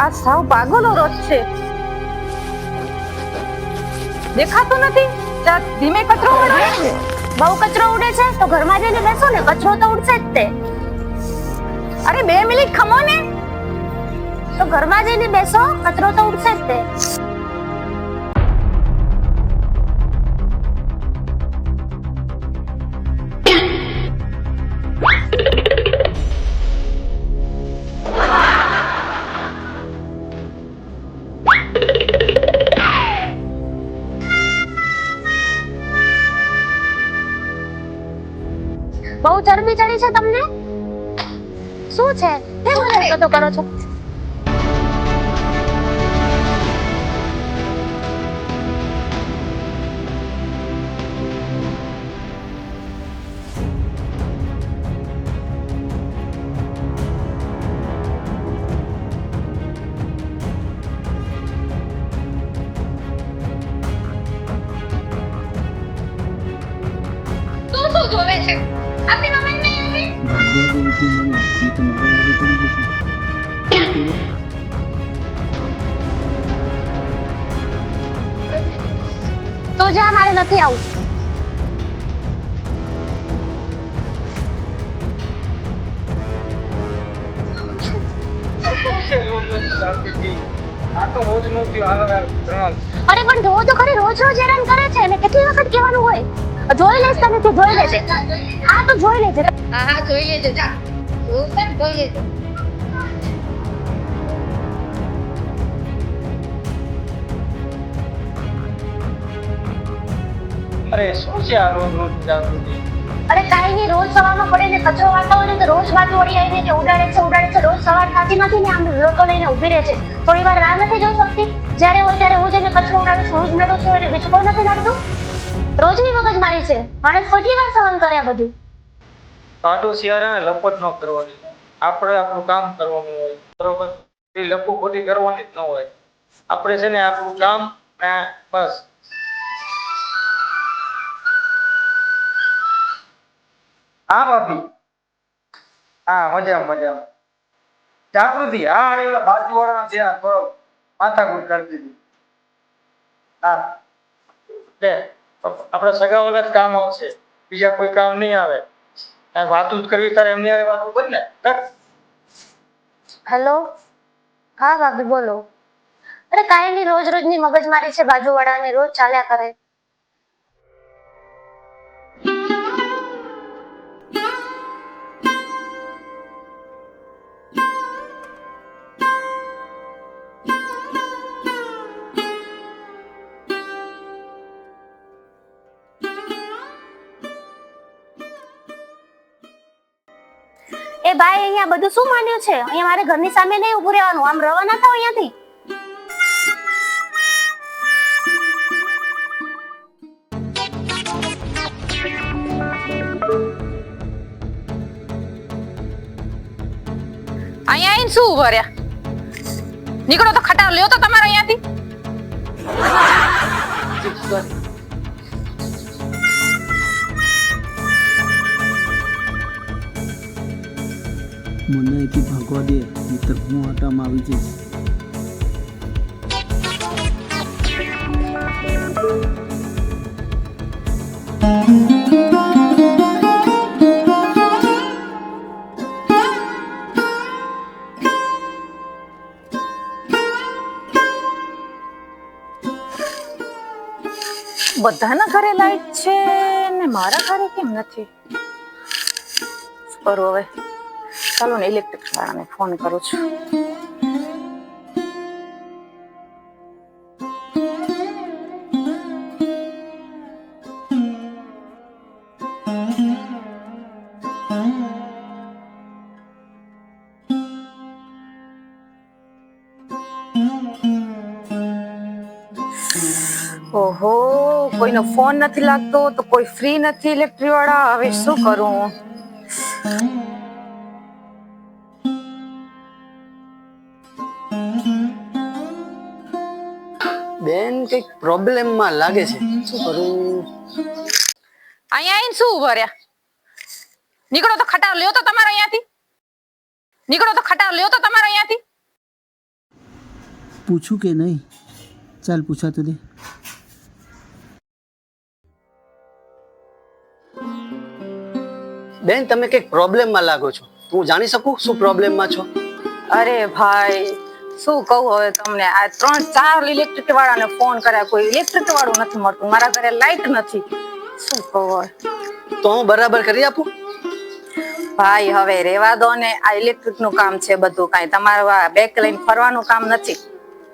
આ સાવ પાગલો રોજ છે. દેખાતું નથી? ધીમે કચરો ઉડે બહુ કચરો ઉડે છે, તો ઘરમાં જઈને બેસો ને, કચરો તો ઉડશે જ તે. અરે બે મિનિટ ખમો ને. તો ઘરમાં જઈને બેસો, કચરો તો ઉડશે જ તે. મને હરકતો કરો છો તું શું જોવે છે આપણી મમ્મી નહીં આવી તો જા, મારે નથી આવું. અરે, પણ જોવો ખરી, રોજ રોજ હેરાન કરે છે ને, કેટલી વખત કહેવાનું હોય? જોઈ લેશ તને તું જોઈ લેજે. હા તો જોઈ લેજે. હા જોઈ લેજો, જા. જોઈ લેજો. અરે શું છે આ રોજ રોજ જાગૃતિ અરે કાંઈ નહીં રોજ સવારમાં પડે ને કચરો વાળતા હોય ને તો રોજ બાજુ વળી આવીને કે ઉડાડે છે ઉડાડે છે રોજ સવાર થતી નથી ને આમ લોકો લઈને ઊભી રહે છે. થોડી વાર રાહ નથી જોઈ શકતી. જ્યારે હોય ત્યારે હું જઈને કચરો ઉડાડું છું રોજ નડું છું એટલે કોઈ નથી નડતું રોજની મગજ મારી છે. માણસ કેટલી વાર સહન કરે આ બધું? કાંટો શિયાળાને લપટ ન કરવાની. આપણે આપણું કામ કરવાનું હોય. બરોબર? એ લપુ ખોટી કરવાની જ ન હોય. આપણે છે ને આપણું કામ બસ. હા ભાભી હા મજામાં મજામાં. જાગૃતિ હા એ બાજુવાળા ત્યાં થોડો માથાકૂટ કરી દીધી. હા લે, આપણે સગા જ કામ આવશે. બીજા કોઈ કામ નહીં આવે. વાતું જ કરવી, તારે એમની હારે વાતું બોલ ને. હેલો? હા, ભાભી, બોલો. અરે કાંઈ નહીં, રોજ રોજની મગજ મારી છે, બાજુવાળાને, રોજ ચાલ્યા કરે. એ ભાઈ અહીંયા બધું શું માંડ્યું છે? અહીંયા મારે ઘરની સામે નહીં ઊભું રહેવાનું. આમ રવાના થાવ અહીંયાથી? અહીંયા આવીને શું ઊભો રહ્યા? નીકળો તો ખટાર લ્યો તો તમારે અહીંયાથી. મને અહીંથી ભાગવા દે, નહીતર હું આટામાં આવી જઈશ. બધાના ઘરે લાઈટ છે ને મારા ઘરે કેમ નથી? શું કરું હવે. ચાલો ને ઇલેક્ટ્રિક વાળાને ફોન કરું છું. ઓહો, કોઈનો ફોન નથી લાગતો, તો કોઈ ફ્રી નથી ઇલેક્ટ્રિક વાળા. હવે શું કરું? બેન કંઈક પ્રોબ્લેમમાં લાગે છે. શું કરું? અહીંયા આવીને શું ઊભા રહ્યા? નીકળો તો ખટાવ લ્યો તો તમારે અહીંયાથી. નીકળો તો ખટાવ લ્યો તો તમારે અહીંયાથી. પૂછું કે નહીં? ચાલ પૂછા તો દે. બેન તમે કંઈક પ્રોબ્લેમમાં લાગો છો. તો હું જાણી શકું શું પ્રોબ્લેમમાં છો? અરે ભાઈ શું કહું હવે તમને? આ ત્રણ ચાર ઇલેક્ટ્રિક વાળાને ફોન કર્યા કોઈ ઇલેક્ટ્રિક વાળું નથી મળતું. મારા ઘરે લાઈટ નથી. શું કહું હવે? તો હું બરાબર કરી આપું? ભાઈ હવે રેવા દો ને. આ ઇલેક્ટ્રિકનું કામ છે બધું કાંઈ. તમારું બેક લઈને ફરવાનું કામ નથી.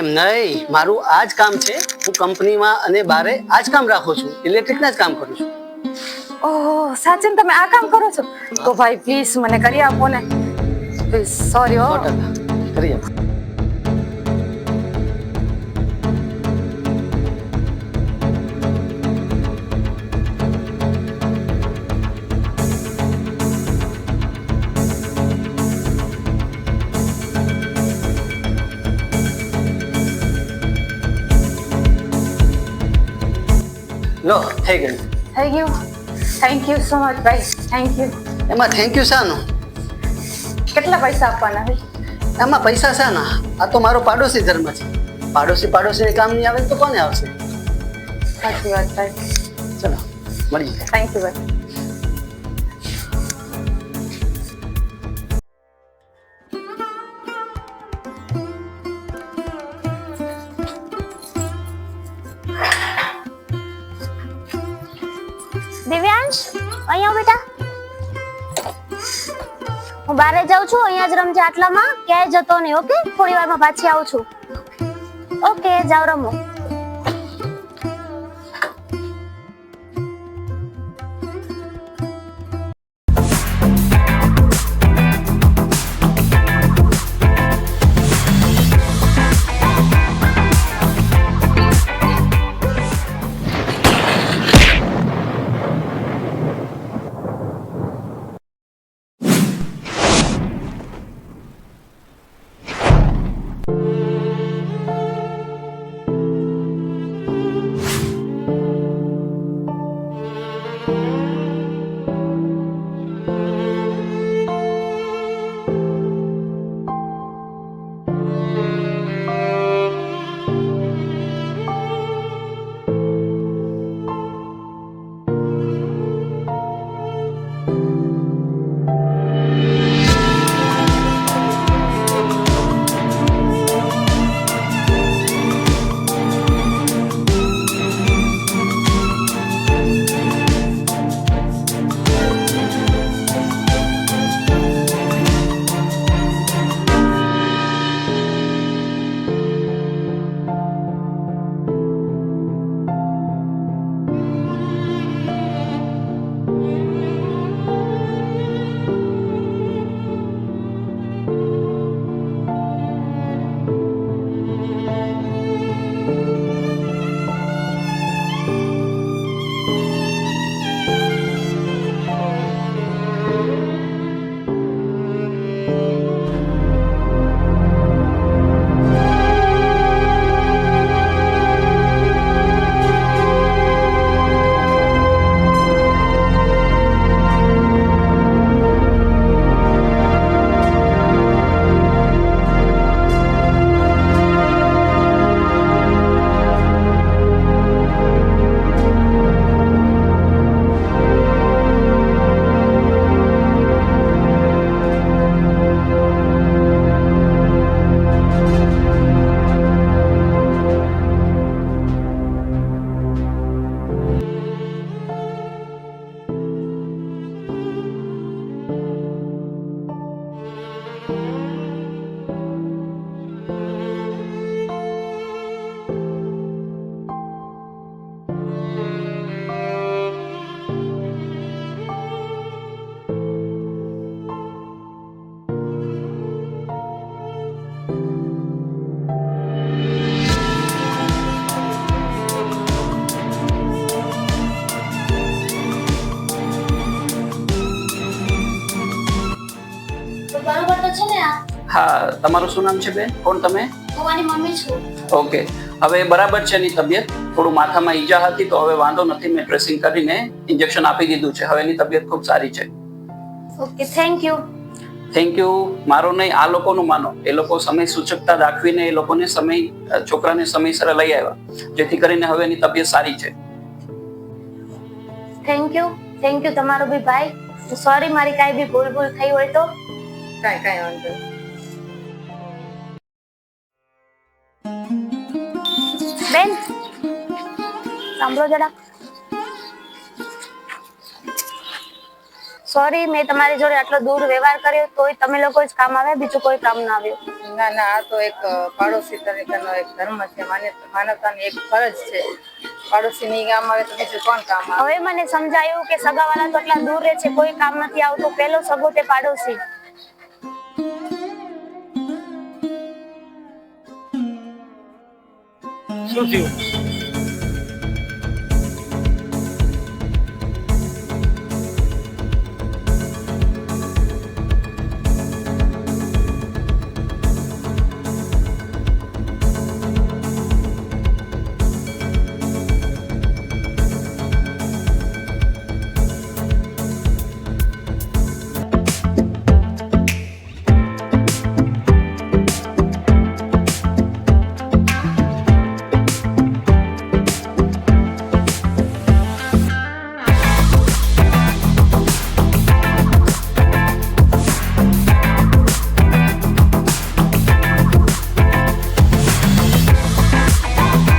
એમ નહીં. મારું આ જ કામ છે. હું કંપનીમાં અને બારે આ જ કામ રાખું છું. ઇલેક્ટ્રિકના જ કામ કરું છું. ઓહ સાચે ને તમે આ કામ કરો છો? તો ભાઈ પ્લીઝ મને કરી આપો ને. સોરી હો. કરી આપું. થઈ ગયું. થઈ ગયું? થેન્ક યુ સો મચ ભાઈ. થેન્ક યુ એમાં થેન્ક યુ શાનું? કેટલા પૈસા આપવાના છે? એમાં પૈસા શાના? આ તો મારો પાડોશી ધર્મ છે. પાડોશી પાડોશીને કામ નહીં આવે તો કોને આવશે? સાચી વાત ભાઈ. ચલો મળીએ. થેન્ક યુ ભાઈ. અહીંયા બેટા? હું બારે જાઉં છું, અહીંયા જ રમજે આટલામાં. ક્યાંય જતો નહીં, ઓકે? થોડી વારમાં પાછી આવું છું. ઓકે જાવ રમો. હા તમારું શું નામ છે બેન? કોણ તમે? હું મમ્મી છું. ઓકે. હવે બરાબર છે એની તબિયત? થોડું માથામાં ઈજા હતી તો હવે વાંધો નથી મેં ડ્રેસિંગ કરીને ઇન્જેક્શન આપી દીધું છે. હવે એની તબિયત ખૂબ સારી છે. Okay thank you thank you મારો નહીં આ લોકોનું માનો. એ લોકો સમય સૂચકતા દાખવીને એ લોકોને સમય છોકરાને સમયસર લઈ આવ્યા. જેથી કરીને હવે એની તબિયત સારી છે. થેન્ક યુ થેન્ક યુ તમારો બી ભાઈ સોરી મારી કાંઈ બી ભૂલ ભૂલ થઈ હોય તો? કાંઈ કાંઈ વાંધો બેન સાંભળો જરા સોરી મેં તમારી જોડે આટલો દૂર વ્યવહાર કર્યો તોય તમે લોકો જ કામ આવે બીજું કોઈ કામ ના આવ્યું. ના ના આ તો એક પાડોશી તરીકેનો એક ધર્મ છે માનવતાની એક ફરજ છે. પાડોશી નહીં કામ આવે તો બીજું કોણ કામ આવે? હવે મને સમજાયું કે સગાવાલા તો એટલા દૂર રહે છે કોઈ કામ નથી આવતું. પેલો સગો તે પાડોશી. શું થયું